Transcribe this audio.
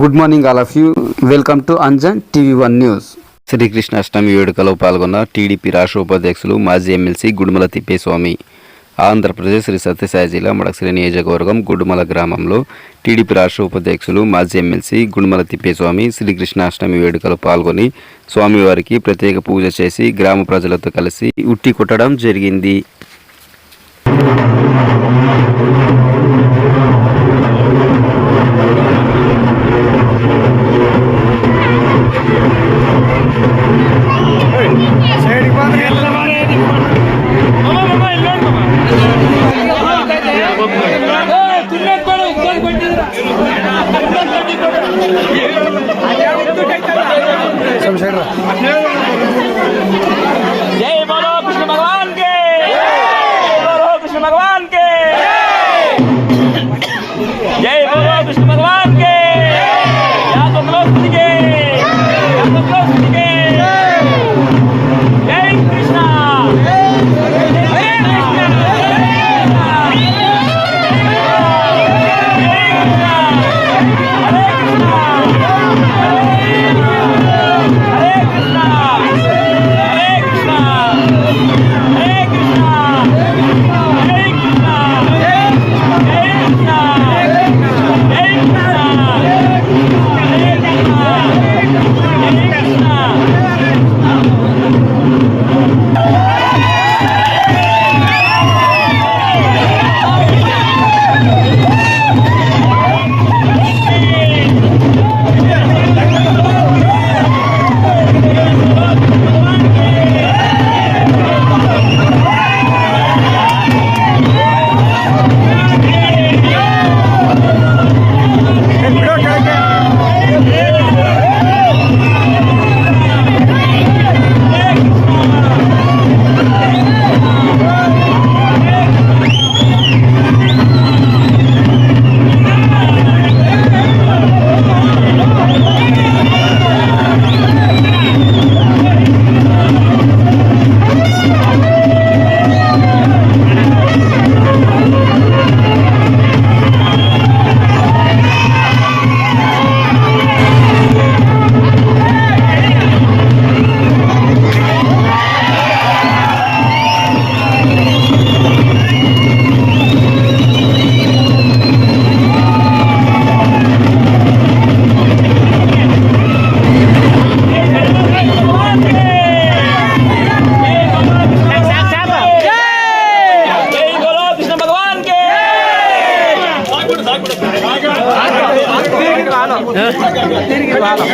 Good morning all of you. Welcome to Anjan TV one news Sri Krishnashtami వేడుకలో పాల్గొన్న TDP రాష్ట్ర ఉపాధ్యక్షులు మాజీ ఎమ్మెల్సీ గుడుమల తిప్పేస్వామి. ఆంధ్రప్రదేశ్ శ్రీ సత్యసాయి జిల్లా మడకసిరి నియోజకవర్గం గుడుమల గ్రామంలో టీడీపీ రాష్ట్ర ఉపాధ్యక్షులు మాజీ ఎమ్మెల్సీ గుడుమల తిప్పేస్వామి శ్రీకృష్ణాష్టమి వేడుకలో పాల్గొని స్వామివారికి ప్రత్యేక పూజ చేసి గ్రామ ప్రజలతో కలిసి ఉట్టి కొట్టడం జరిగింది. சரி பார்த்து மாமா மாமா இல்லை மாமா తిరిగి రాను తిరిగి రాను